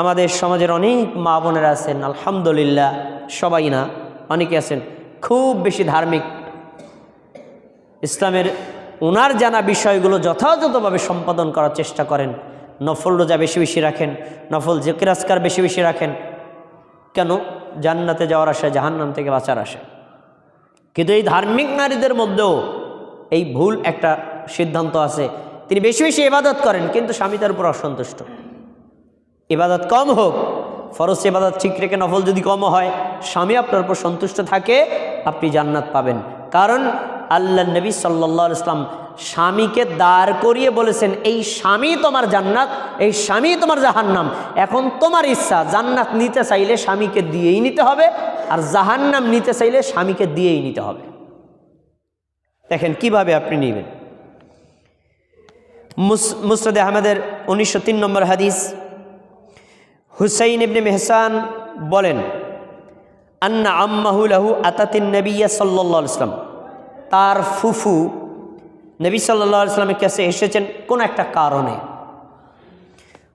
আমাদের সমাজের অনেক মা বোনেরা আছেন, আলহামদুলিল্লাহ, সবাই না, অনেকে আছেন, খুব বেশি ধার্মিক। ইসলামের ওনার জানা বিষয়গুলো যথাযথভাবে সম্পাদন করার চেষ্টা করেন, নফল রোজা বেশি বেশি রাখেন, নফল জেকেরাজকার বেশি বেশি রাখেন। কেন? জান্নাতে যাওয়ার আশায় জাহান্নাম থেকে বাঁচার আশায়। কিন্তু এই ধার্মিক নারীদের মধ্যেও এই ভুল একটা সিদ্ধান্ত আছে। তিনি বেশি বেশি ইবাদত করেন, কিন্তু স্বামী তার উপর অসন্তুষ্ট। ইবাদত কম হোক, ফরজ ইবাদত ঠিক রেখে নফল যদি কম হয়, স্বামী আপনার উপর সন্তুষ্ট থাকে, আপনি জান্নাত পাবেন। কারণ আল্লাহ নবী সাল্লাহ ইসলাম স্বামীকে দাঁড় করিয়ে বলেছেন, এই স্বামী তোমার জান্নাত, এই স্বামী তোমার জাহান্নাম। এখন তোমার ইচ্ছা, জান্নাত নিতে চাইলে স্বামীকে দিয়েই নিতে হবে, আর জাহান্নাম নিতে চাইলে স্বামীকে দিয়েই নিতে হবে। দেখেন, কীভাবে আপনি নেবেন? মুসরদ আহমেদের উনিশশো তিন নম্বর হাদিস হুসাইন ইবনে মেহসান বলেন, আন্না আম্মাহুলাহু আতাতিন নবিয়া সাল্লা ইসলাম তার ফুফু নবী সাল্লা ইসলামের কাছে এসেছেন কোন একটা কারণে।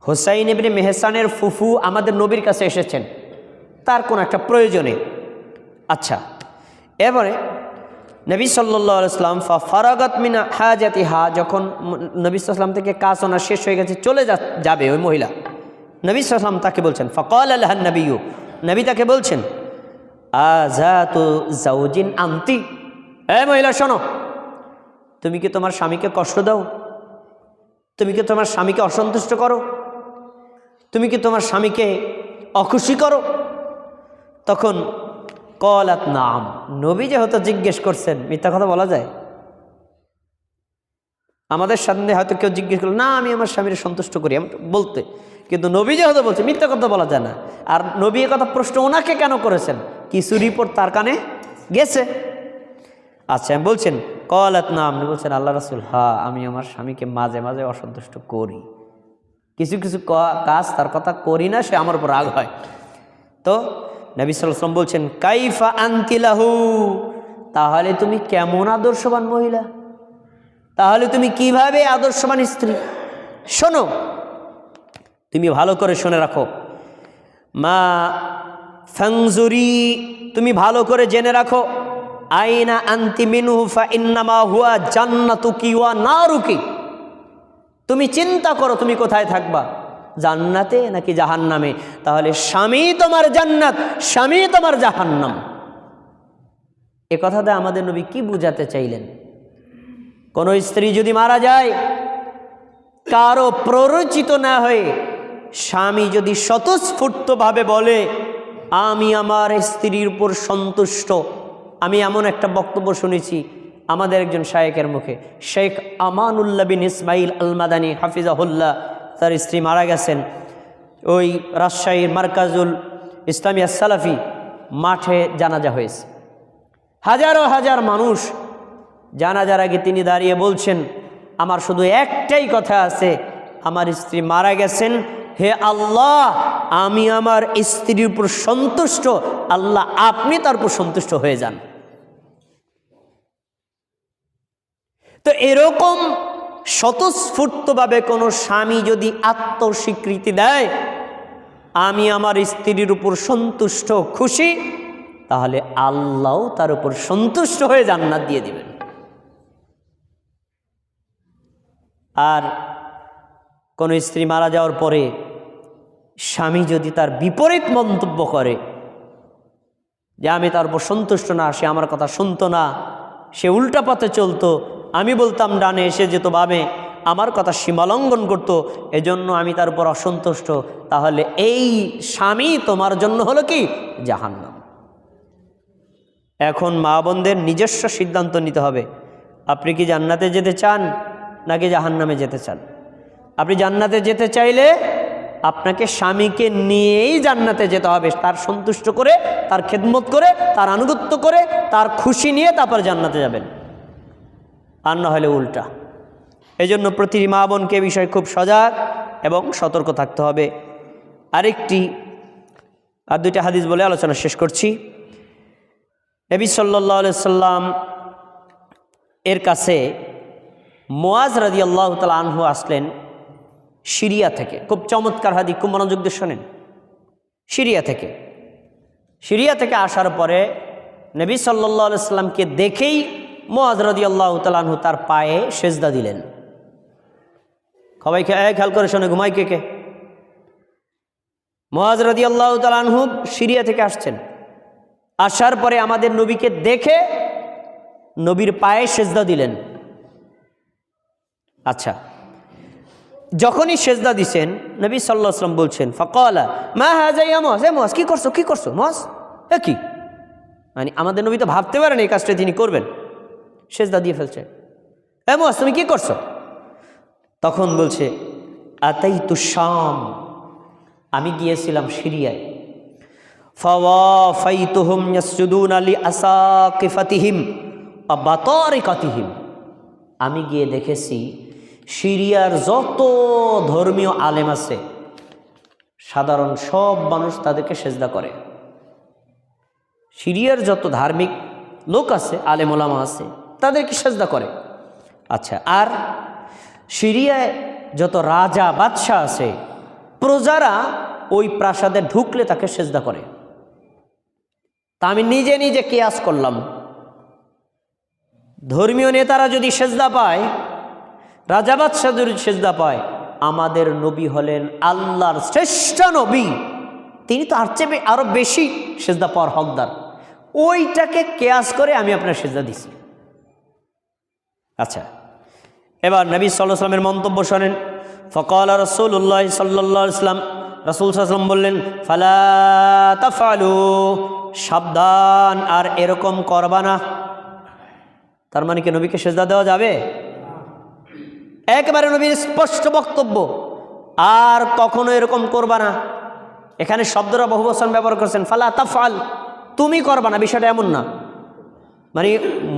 হুসাইন ইবনে মেহসানের ফুফু আমাদের নবীর কাছে এসেছেন, তার কোন একটা প্রয়োজনে। আচ্ছা এবারে নবী সাল্লাহ ইসলাম ফারাগত মিনা হাজাতি হা যখন নবী সাল্লাম থেকে কাজ ওনার শেষ হয়ে গেছে, চলে যাবে ওই মহিলা। নবী সাল্লাম তাকে বলছেন, ফকল আল্লাহ নবীও নবী তাকে বলছেন আজা তো জাউজিন আন্তি। এ মহিলা, শোনো, তুমি কি তোমার স্বামীকে কষ্ট দাও? তুমি কি তোমার স্বামীকে অসন্তুষ্ট করো? তুমি কি তোমার স্বামীকে অখুশি করো? তখন কলাত, নাম। নবী যেহেতু জিজ্ঞেস করছেন, মিথ্যা কথা বলা যায়? আমাদের সামনে হয়তো কেউ জিজ্ঞেস করল, না, আমি আমার স্বামীর সন্তুষ্ট করি। বলতে কিন্তু নবী যে যেহেতু বলছে, মিথ্যা কথা বলা যায় না। আর নবী কথা প্রশ্ন ওনাকে কেন করেছেন? কিছু রিপোর্ট তার কানে গেছে। আচ্ছা বলছেন কলাত না, আপনি বলছেন, আল্লাহ রাসুল, হা, আমি আমার স্বামীকে মাঝে মাঝে অসন্তুষ্ট করি। কিছু কিছু কাজ তার কথা করি না, সে আমার উপর রাগ হয়। তো নবী সাল্লাম বলছেন, কাইফা আন্তিলাহু তাহলে তুমি কেমন আদর্শবান মহিলা? তাহলে তুমি কীভাবে আদর্শবান স্ত্রী? শোনো তুমি ভালো করে শুনে রাখো। মা ফংজুরি তুমি ভালো করে জেনে রাখো। আইনা আন্তি মিনুফা ইন্নামা হুয়া জান্নাতু কি ওয়া নারুকি। তুমি চিন্তা করো তুমি কোথায় থাকবা। জান্নাতে নাকি জাহান্নামে? তাহলে স্বামী তোমার জান্নাত, স্বামী তোমার জাহান্নাম। এ কথাটা আমাদের নবী কি বুঝাতে চাইলেন? কোন স্ত্রী যদি মারা যায়, কারও প্ররোচিত না হয়ে স্বামী যদি স্বতঃস্ফূর্তভাবে বলে, আমি আমার স্ত্রীর উপর সন্তুষ্ট। আমি এমন একটা বক্তব্য শুনেছি আমাদের একজন শায়েকের মুখে। শেখ আমানুল্লাহ বিন ইসমাইল আলমাদানী হাফিজাহুল্লাহ, তার স্ত্রী মারা গেছেন। ওই রাজশাহীর মার্কাজুল ইসলামিয়া সালাফি মাঠে জানাজা হয়েছে। হাজারো হাজার মানুষ জানাজার আগে তিনি দাঁড়িয়ে বলছেন, আমার শুধু একটাই কথা আছে, আমার স্ত্রী মারা গেছেন হে আল্লাহ, আমি আমার স্ত্রীর উপর সন্তুষ্ট। আল্লাহ, আপনি তার উপর সন্তুষ্ট হয়ে যান। তো এরকম স্বতঃস্ফূর্তভাবে কোনো স্বামী যদি আত্মস্বীকৃতি দেয়, আমি আমার স্ত্রীর উপর সন্তুষ্ট, খুশি, তাহলে আল্লাহও তার উপর সন্তুষ্ট হয়ে জান্নাত দিয়ে দিবেন। আর কোনো স্ত্রী মারা যাওয়ার পরে স্বামী যদি তার বিপরীত মন্তব্য করে যে আমি তার উপর সন্তুষ্ট না, সে আমার কথা শুনতো না, সে উল্টা পথে চলতো, আমি বলতাম ডানে এসে যেত বামে, আমার কথা সীমালঙ্ঘন করত, এজন্য আমি তার উপর অসন্তুষ্ট, তাহলে এই স্বামী তোমার জন্য হলো কি? জাহান্নাম। এখন মা বোনদের নিজস্ব সিদ্ধান্ত নিতে হবে। আপনি কি জান্নাতে যেতে চান নাকি জাহান্নামে যেতে চান? আপনি জান্নাতে যেতে চাইলে আপনাকে স্বামীকে নিয়েই জান্নাতে যেতে হবে। তার সন্তুষ্ট করে, তার খেদমত করে, তার আনুগত্য করে, তার খুশি নিয়ে তারপর জান্নাতে যাবেন। আর না হলে উল্টা। এই জন্য প্রতিটি মা বোনকে বিষয় খুব সজাগ এবং সতর্ক থাকতে হবে। আরেকটি, আর দুইটা হাদিস বলে আলোচনা শেষ করছি। নবী সাল্লাহ সাল্লাম এর কাছে মোয়াজ রাজি আল্লাহ তালা আনহু আসলেন। সিরিয়া থেকে। খুব চমৎকার হাদি খুব মনোযোগ দিয়ে শোনেন। সিরিয়া থেকে। সিরিয়া থেকে আসার পরে নবী সাল্লাহ সাল্লামকে দেখেই মোয়াজ রদি আল্লাহ তালাহু তার পায়ে সেজদা দিলেন। সবাই খেয়ে খেয়াল করে শোনে ঘুমাই কে কে? মোয়াজ রদি আল্লাহ তালাহু সিরিয়া থেকে আসছেন। আসার পরে আমাদের নবীকে দেখে নবীর পায়ে সেজদা দিলেন। আচ্ছা যখনই সেজদা দিছেন, নবী সাল্লাহ আসলাম বলছেন, ফকলা, মা হাজাইয়া মস? এ মস, কী করছ কী করছ? মস? এ কি? মানে আমাদের নবী তো ভাবতে পারেন এই কাজটা তিনি করবেন। সেজদা দিয়ে ফেলছে। এ মস, তুমি কী করছ? তখন বলছে আতাই তু শাম, আমি গিয়েছিলাম সিরিয়ায়। আলি আমি গিয়ে দেখেছি সিরিয়ার যত ধর্মীয় আলেম আছে, সাধারণ সব মানুষ তাদেরকে সেজদা করে। সিরিয়ার যত ধার্মিক লোক আছে, আলেম ওলামা আছে, তাদেরকে সেজদা করে। আচ্ছা আর সিরিয়ায় যত রাজা, বাদশাহ আছে, প্রজারা ওই প্রাসাদে ঢুকলে তাকে সেজদা করে। তা আমি নিজে নিজে কেয়াস করলাম। ধর্মীয় নেতারা যদি সেজদা পায় রাজা বাদশাহ সেজদা পায়। আমাদের নবী হলেন আল্লাহর শ্রেষ্ঠ নবী। তিনি তো আর চেয়ে আরও বেশি সেজদা পাওয়ার হকদার। ওইটাকে কেয়াস করে আমি আপনার সেজদা দিছি। আচ্ছা এবার নবী সাল্লাহ সাল্লামের মন্তব্য শোনেন। ফকল রসুল্লাহ সাল্লাহ ইসলাম রসুল সাল্লাম বললেন, ফালা তাফালু সাবধান আর এরকম করবা না। তার মানে কি নবীকে সেজদা দেওয়া যাবে? একেবারে নবীর স্পষ্ট বক্তব্য, আর কখনো এরকম করবা না। এখানে শব্দরা বহু বচন ব্যবহার করছেন, ফালা তাফাল তুমি করবা না, বিষয়টা এমন না। মানে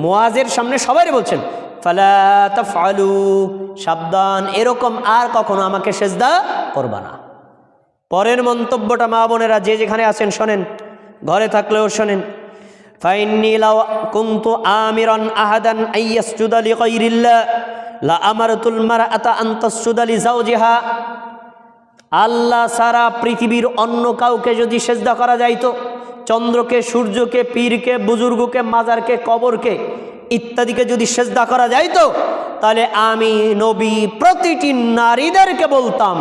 মোয়াজের সামনে সবাই বলছেন, ফালা তাফালু সাবধান, এরকম আর কখনো আমাকে সেজদা করবা না। পরের মন্তব্যটা মা বোনেরা, যে যেখানে আছেন শোনেন, ঘরে থাকলেও শোনেন, ফাইন্নি লাও কুনতু আমিরান আহাদান আইয়াসজুদা লিগাইরিল্লাহ লা আমারতুল মারআতা আন তাসজুদা লিজাওজিহা আল্লাহ সারা পৃথিবীর অন্য কাউকে যদি সেজদা করা যাইতো চন্দ্রকে, সূর্যকে, পীরকে, বুজুর্গকে, মাজারকে, কবরকে ইত্যাদিকে যদি সেজদা করা যাইতো তাহলে আমি নবী প্রতিটি নারীদেরকে বলতাম,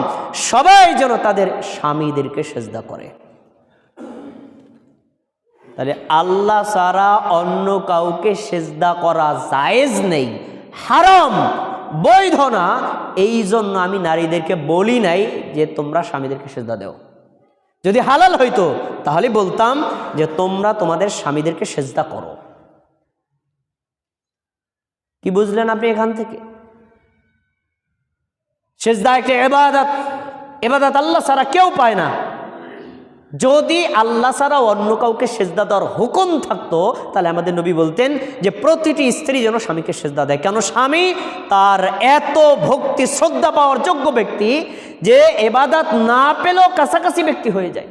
সবাই যেন তাদের স্বামীদেরকে সেজদা করে। তাহলে আল্লাহ সারা অন্য কাউকে সেজদা করা জায়েজ নেই, হারাম। বৈধ না এই জন্য আমি নারীদেরকে বলি নাই যে তোমরা স্বামীদেরকে সেজদা দেও। যদি হালাল হইতো, তাহলে বলতাম যে তোমরা তোমাদের স্বামীদেরকে সেজদা করো। কি বুঝলেন আপনি এখান থেকে? সেজদা একটা এবাদাত এবাদাত আল্লাহ ছাড়া কেউ পায় না। যদি আল্লাহ ছাড়া অন্য কাউকে সেজদা দেওয়ার হুকুম থাকতো, তাহলে আমাদের নবী বলতেন যে প্রতিটি স্ত্রী যেন স্বামীকে সেজদা দেয়। কেন স্বামী? তার এত ভক্তি, শ্রদ্ধা পাওয়ার যোগ্য ব্যক্তি যে এবাদাত না পেলেও কাছাকাছি ব্যক্তি হয়ে যায়।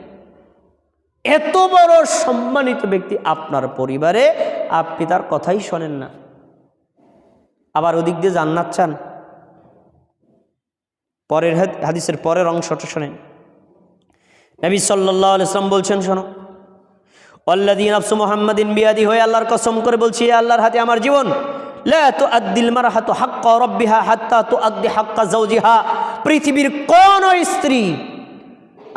এত বড় সম্মানিত ব্যক্তি আপনার পরিবারে, আপনি তার কথাই শোনেন না। আবার ওদিক দিয়ে জান্নাত চান। পরের হাদ- হাদিসের পরের অংশটা শোনেন। নবী সাল্লাহ ইসলাম বলছেন, শোনো। অল্লাদিন আফসু মোহাম্মদিন বিয়াদি হয়ে আল্লাহর কসম করে বলছি আল্লাহর হাতে আমার জীবন পৃথিবীর কোন স্ত্রী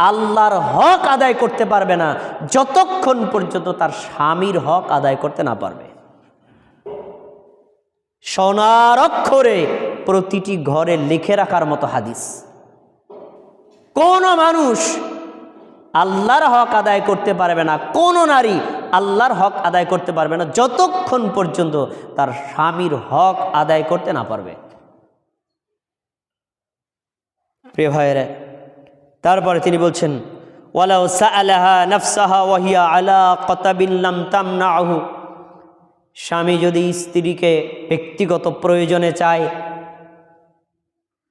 আল্লাহর হক আদায় করতে পারবে না, যতক্ষণ পর্যন্ত তার স্বামীর হক আদায় করতে না পারবে। সোনার অক্ষরে প্রতিটি ঘরে লিখে রাখার মতো হাদিস। কোন মানুষ আল্লাহর হক আদায় করতে পারবে না। কোন নারী আল্লাহর হক আদায় করতে পারবে না। যতক্ষণ পর্যন্ত তার স্বামীর হক আদায় করতে না পারবে। প্রিয় ভাইয়েরা, তারপরে তিনি বলছেন, ওয়ালাউ সাআলাহা নাফসাহা ওয়াহিয়া আলা কতাবিল্লাম তামনাহু স্বামী যদি স্ত্রীকে ব্যক্তিগত প্রয়োজনে চায়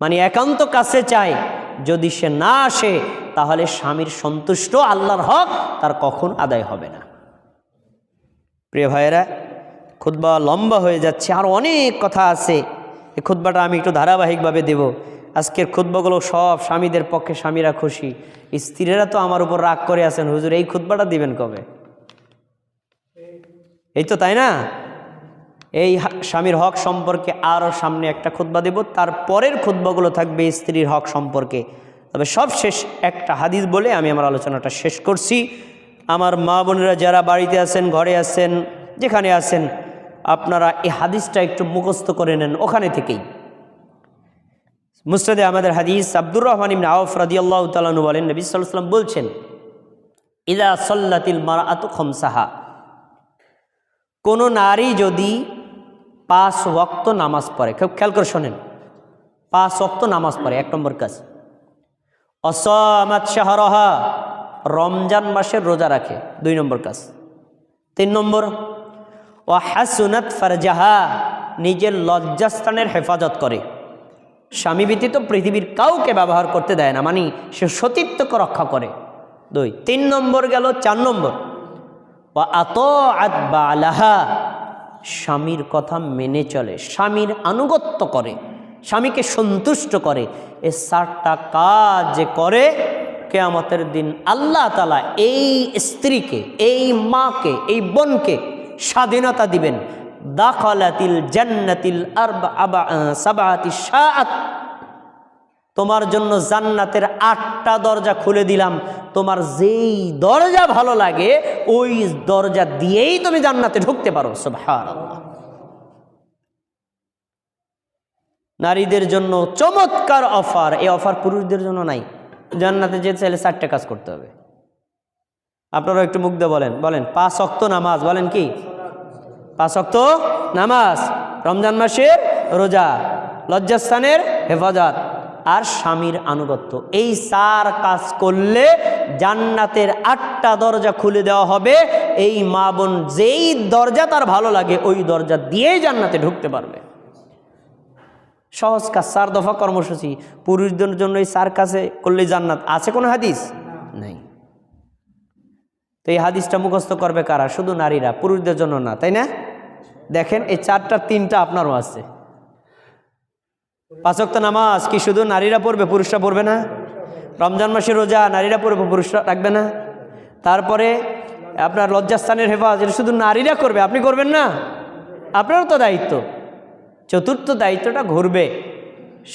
মানে একান্ত কাছে চায়, যদি সে না আসে তাহলে স্বামীর সন্তুষ্ট আল্লাহর হক তার কখন আদায় হবে না। প্রিয় ভাইয়েরা খুদ্া লম্বা হয়ে যাচ্ছে, আর অনেক কথা আছে। এই খুদ্বাটা আমি একটু ধারাবাহিকভাবে দেব। আজকের খুদ্বাগুলো সব স্বামীদের পক্ষে স্বামীরা খুশি। স্ত্রীরা তো আমার উপর রাগ করে আছেন। হুজুর, এই খুদ্বাটা দিবেন কবে? এই তো, তাই না? এই স্বামীর হক সম্পর্কে আরও সামনে একটা খুদ্া দেব। তার পরের খুদ্বাগুলো থাকবে স্ত্রীর হক সম্পর্কে। তবে সব শেষ একটা হাদিস বলে আমি আমার আলোচনাটা শেষ করছি। আমার মা বোনেরা যারা বাড়িতে আছেন, ঘরে আছেন, যেখানে আছেন, আপনারা এই হাদিসটা একটু মুখস্থ করে নেন ওখানে থেকেই। মুস্তাদে আমাদের হাদিস আব্দুর রহমান ইবনে আউফ রাদিয়াল্লাহু তাআলা বলেন, নবী ওয়াসাল্লাম বলছেন, ইদা সাল্লাতিল মারআতু খামসাহা। কোনো নারী যদি পাঁচ ওয়াক্ত নামাজ পড়ে, খুব খেয়াল করে শোনেন, পাঁচ ওয়াক্ত নামাজ পড়ে, এক নম্বর কাজ। অসামাত শাহরহা রমজান মাসের রোজা রাখে, দুই নম্বর কাজ। তিন নম্বর ও হাসুনাত ফারজাহা, নিজের লজ্জাস্থানের হেফাজত করে। স্বামী ব্যতীত পৃথিবীর কাউকে ব্যবহার করতে দেয় না মানে সে সতীত্বকে রক্ষা করে। দুই, তিন নম্বর গেল চার নম্বর ও বা আত বা আলাহা স্বামীর কথা মেনে চলে, স্বামীর আনুগত্য করে। স্বামীকে সন্তুষ্ট করে, এ চারটা কাজ যে করে, কেয়ামতের দিন আল্লাহ তালা এই স্ত্রীকে, এই মাকে, এই বোনকে স্বাধীনতা দিবেন। দাখলাতিল জান্নাতিল আবা সাবাতি সাত তোমার জন্য জান্নাতের আটটা দরজা খুলে দিলাম। তোমার যেই দরজা ভালো লাগে, ওই দরজা দিয়েই তুমি জান্নাতে ঢুকতে পারো, সুবহানাল্লাহ। নারীদের জন্য চমৎকার অফার। এই অফার পুরুষদের জন্য নাই। জান্নাতে যেতে চাইলে চারটে কাজ করতে হবে। আপনারা একটু মুগ্ধ বলেন। বলেন, পাঁচ অক্ত নামাজ, বলেন কি? পাঁচ অক্ত নামাজ। রমজান মাসের রোজা, লজ্জাস্থানের হেফাজত আর স্বামীর আনুগত্য। এই চার কাজ করলে জান্নাতের আটটা দরজা খুলে দেওয়া হবে। এই মা বোন যেই দরজা তার ভালো লাগে, ওই দরজা দিয়েই জান্নাতে ঢুকতে পারবে। সহজ কাজ চার দফা কর্মসূচি। পুরুষদের জন্য এই চার কাছে করলে জান্নাত। আছে কোনো হাদিস? নাই। তো এই হাদিসটা মুখস্থ করবে কারা? শুধু নারীরা পুরুষদের জন্য না তাই না? দেখেন এই চারটা তিনটা আপনারও আছে। পাঁচক্ত নামাজ কি শুধু নারীরা পড়বে পুরুষরা পড়বে না? রমজান মাসে রোজা নারীরা পড়বে পুরুষরা রাখবে না? তারপরে আপনার লজ্জাস্থানের হেফাজ এটা শুধু নারীরা করবে আপনি করবেন না? আপনারও তো দায়িত্ব। চতুর্থ দায়িত্বটা ঘুরবে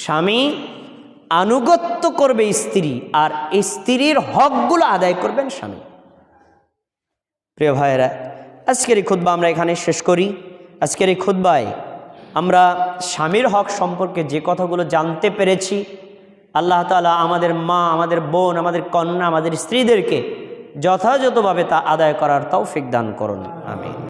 স্বামী আনুগত্য করবে স্ত্রী আর স্ত্রীর হকগুলো আদায় করবেন স্বামী। প্রিয় ভাইয়েরা, আজকের এই খুদ্া আমরা এখানে শেষ করি। আজকের এই খুদ্বায় আমরা স্বামীর হক সম্পর্কে যে কথাগুলো জানতে পেরেছি, আল্লাহ তালা আমাদের মা, আমাদের বোন, আমাদের কন্যা, আমাদের স্ত্রীদেরকে যথাযথভাবে তা আদায় করার তৌফিক দান করুন। আমি